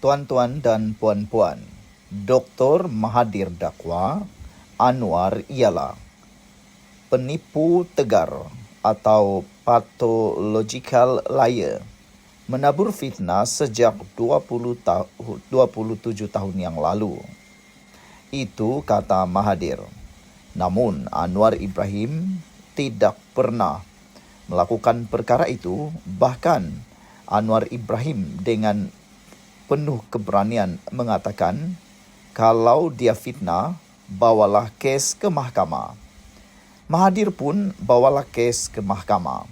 Tuan-tuan dan puan-puan, Dr. Mahathir Dakwa Anwar ialah penipu tegar atau pathological liar menabur fitnah sejak 20 ta- 27 tahun yang lalu. Itu kata Mahathir. Namun Anwar Ibrahim tidak pernah melakukan perkara itu bahkan Anwar Ibrahim dengan penuh keberanian mengatakan kalau dia fitnah, bawalah kes ke mahkamah. Mahathir pun bawalah kes ke mahkamah.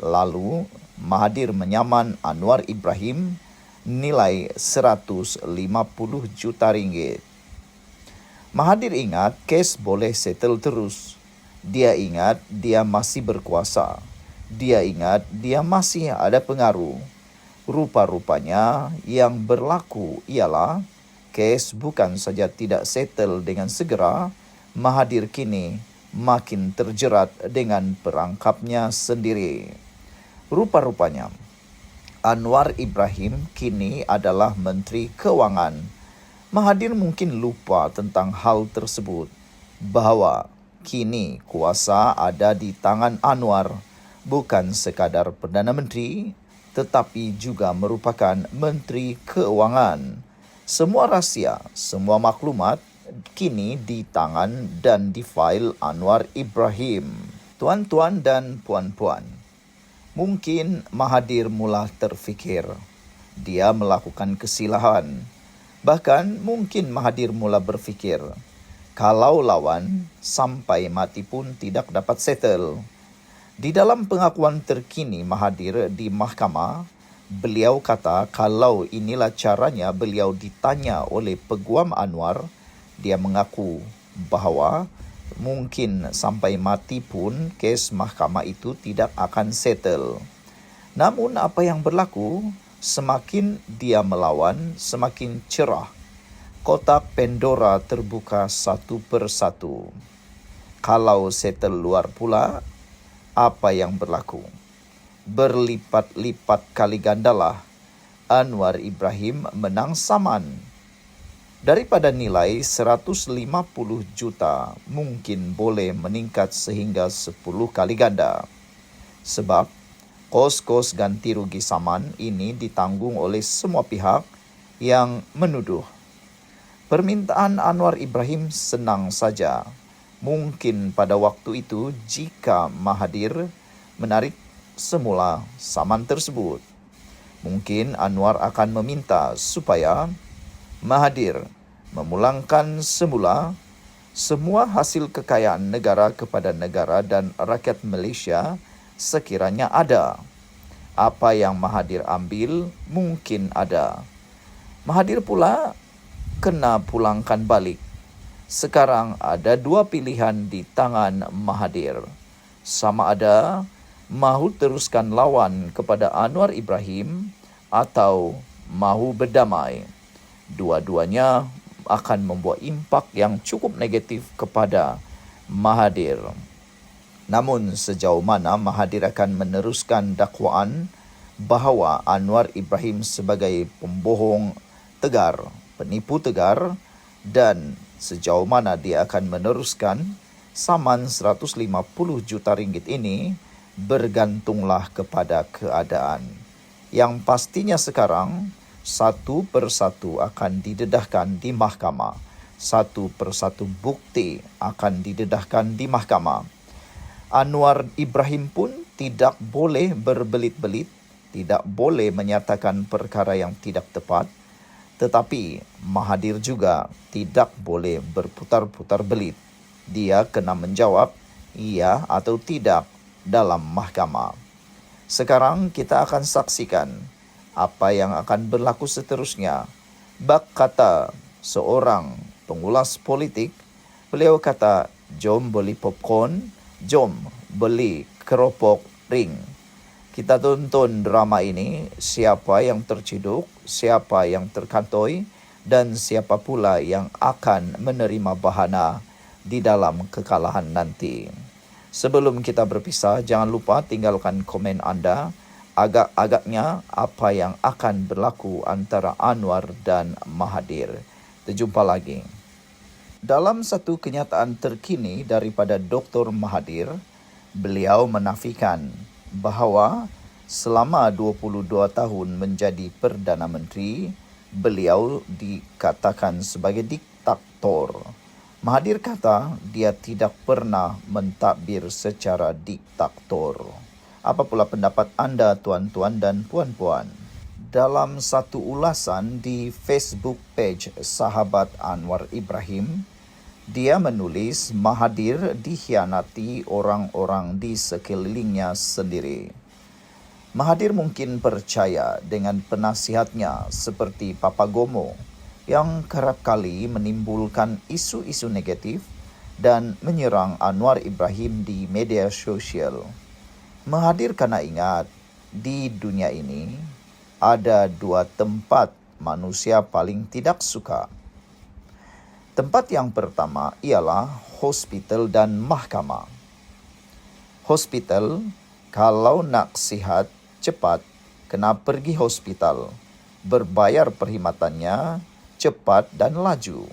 Lalu Mahathir menyaman Anwar Ibrahim nilai 150 juta ringgit. Mahathir ingat kes boleh settle terus. Dia ingat dia masih berkuasa. Dia ingat dia masih ada pengaruh. Rupa-rupanya yang berlaku ialah kes bukan saja tidak settle dengan segera, Mahathir kini makin terjerat dengan perangkapnya sendiri. Rupa-rupanya, Anwar Ibrahim kini adalah Menteri Keuangan. Mahathir mungkin lupa tentang hal tersebut bahawa kini kuasa ada di tangan Anwar bukan sekadar Perdana Menteri tetapi juga merupakan Menteri Keuangan. Semua rahsia, semua maklumat kini di tangan dan di fail Anwar Ibrahim. Tuan-tuan dan puan-puan, mungkin Mahathir mula terfikir dia melakukan kesilahan. Bahkan mungkin Mahathir mula berfikir kalau lawan sampai mati pun tidak dapat settle. Di dalam pengakuan terkini Mahathir di mahkamah, beliau kata kalau inilah caranya beliau ditanya oleh peguam Anwar, dia mengaku bahawa mungkin sampai mati pun kes mahkamah itu tidak akan settle. Namun apa yang berlaku, semakin dia melawan, semakin cerah. Kotak Pandora terbuka satu persatu. Kalau settle luar pula, apa yang berlaku. Berlipat-lipat kali gandalah Anwar Ibrahim menang saman. Daripada nilai 150 juta mungkin boleh meningkat sehingga 10 kali ganda. Sebab kos-kos ganti rugi saman ini ditanggung oleh semua pihak yang menuduh. Permintaan Anwar Ibrahim senang saja mungkin pada waktu itu jika Mahathir menarik semula saman tersebut. Mungkin Anwar akan meminta supaya Mahathir memulangkan semula semua hasil kekayaan negara kepada negara dan rakyat Malaysia sekiranya ada. Apa yang Mahathir ambil mungkin ada. Mahathir pula kena pulangkan balik sekarang ada dua pilihan di tangan Mahathir. Sama ada mahu teruskan lawan kepada Anwar Ibrahim atau mahu berdamai. Dua-duanya akan membuat impak yang cukup negatif kepada Mahathir. Namun sejauh mana Mahathir akan meneruskan dakwaan bahawa Anwar Ibrahim sebagai pembohong tegar, penipu tegar dan sejauh mana dia akan meneruskan saman 150 juta ringgit ini bergantunglah kepada keadaan. Yang pastinya sekarang, satu persatu akan didedahkan di mahkamah. Satu persatu bukti akan didedahkan di mahkamah. Anwar Ibrahim pun tidak boleh berbelit-belit, tidak boleh menyatakan perkara yang tidak tepat, tetapi Mahathir juga tidak boleh berputar-putar belit. Dia kena menjawab iya atau tidak dalam mahkamah. Sekarang kita akan saksikan apa yang akan berlaku seterusnya. Bak kata seorang pengulas politik, beliau kata, jom beli popcorn, jom beli keropok ring kita tonton drama ini siapa yang terciduk, siapa yang terkantoi dan siapa pula yang akan menerima bahana di dalam kekalahan nanti. Sebelum kita berpisah, jangan lupa tinggalkan komen anda agak-agaknya apa yang akan berlaku antara Anwar dan Mahathir. Terjumpa lagi. Dalam satu kenyataan terkini daripada Dr. Mahathir, beliau menafikan bahawa selama 22 tahun menjadi Perdana Menteri, beliau dikatakan sebagai diktator. Mahathir kata dia tidak pernah mentadbir secara diktator. Apa pula pendapat anda tuan-tuan dan puan-puan? dalam satu ulasan di Facebook page sahabat Anwar Ibrahim, dia menulis Mahathir dikhianati orang-orang di sekelilingnya sendiri. Mahathir mungkin percaya dengan penasihatnya seperti Papa Gomo yang kerap kali menimbulkan isu-isu negatif dan menyerang Anwar Ibrahim di media sosial. Mahathir kena ingat, di dunia ini ada dua tempat manusia paling tidak suka. Tempat yang pertama ialah hospital dan mahkamah. Hospital, kalau nak sihat cepat, kena pergi hospital. Berbayar perkhidmatannya cepat dan laju.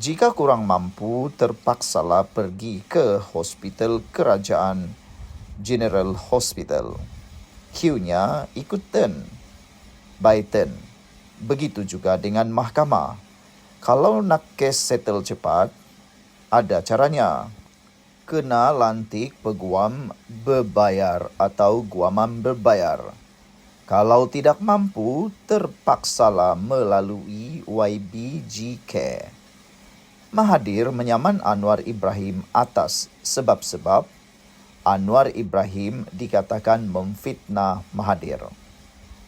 Jika kurang mampu, terpaksalah pergi ke hospital kerajaan General Hospital queue-nya ikut turn by turn. Begitu juga dengan mahkamah. Kalau nak kes settle cepat, ada caranya. Kena lantik peguam berbayar atau guaman berbayar. Kalau tidak mampu, terpaksalah melalui YBGK. Mahathir menyaman Anwar Ibrahim atas sebab-sebab Anwar Ibrahim dikatakan memfitnah Mahathir.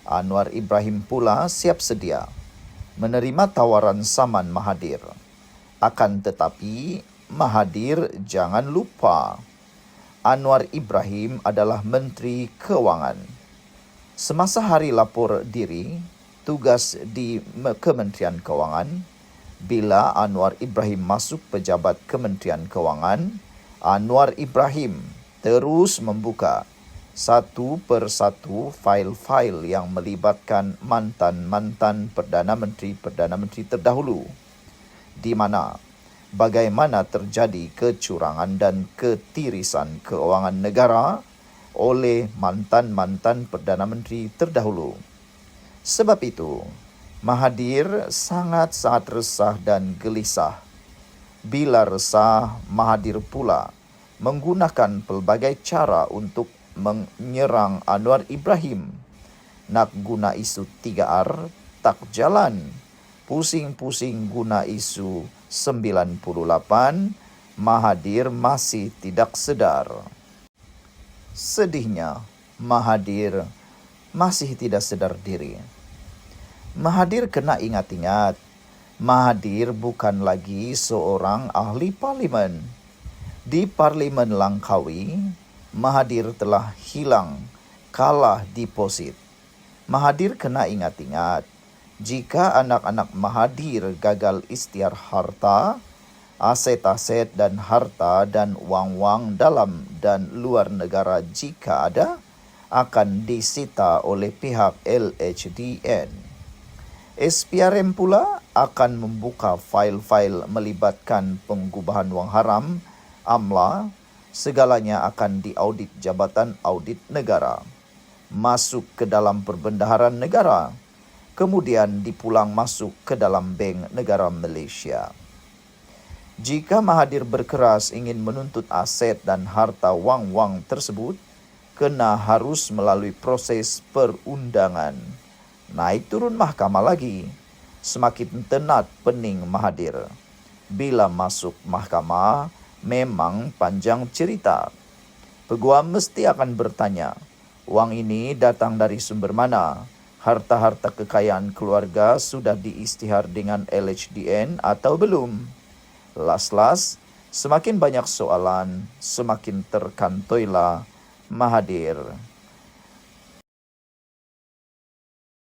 Anwar Ibrahim pula siap sedia menerima tawaran saman Mahathir. Akan tetapi, Mahathir jangan lupa Anwar Ibrahim adalah Menteri Keuangan. Semasa hari lapor diri, tugas di Kementerian Keuangan, bila Anwar Ibrahim masuk pejabat Kementerian Keuangan, Anwar Ibrahim terus membuka satu persatu fail-fail yang melibatkan mantan-mantan Perdana Menteri-Perdana Menteri terdahulu di mana bagaimana terjadi kecurangan dan ketirisan keuangan negara oleh mantan-mantan Perdana Menteri terdahulu. Sebab itu, Mahathir sangat-sangat resah dan gelisah. Bila resah, Mahathir pula menggunakan pelbagai cara untuk menyerang Anwar Ibrahim. Nak guna isu 3R tak jalan. Pusing-pusing guna isu 98, Mahathir masih tidak sedar. Sedihnya, Mahathir masih tidak sedar diri. Mahathir kena ingat-ingat, Mahathir bukan lagi seorang ahli parlimen. Di Parlimen Langkawi, Mahathir telah hilang kalah deposit. Mahathir kena ingat-ingat, jika anak-anak Mahathir gagal istiar harta, aset-aset dan harta dan wang-wang dalam dan luar negara jika ada, akan disita oleh pihak LHDN. SPRM pula akan membuka fail-fail melibatkan pengubahan wang haram AMLA, segalanya akan diaudit Jabatan Audit Negara. Masuk ke dalam perbendaharaan negara, kemudian dipulang masuk ke dalam bank negara Malaysia. Jika Mahathir berkeras ingin menuntut aset dan harta wang-wang tersebut, kena harus melalui proses perundangan. Naik turun mahkamah lagi, semakin tenat pening Mahathir. Bila masuk mahkamah, memang panjang cerita. Peguam mesti akan bertanya, wang ini datang dari sumber mana? Harta-harta kekayaan keluarga sudah diistihar dengan LHDN atau belum? Las-las, semakin banyak soalan, semakin terkantoilah Mahathir.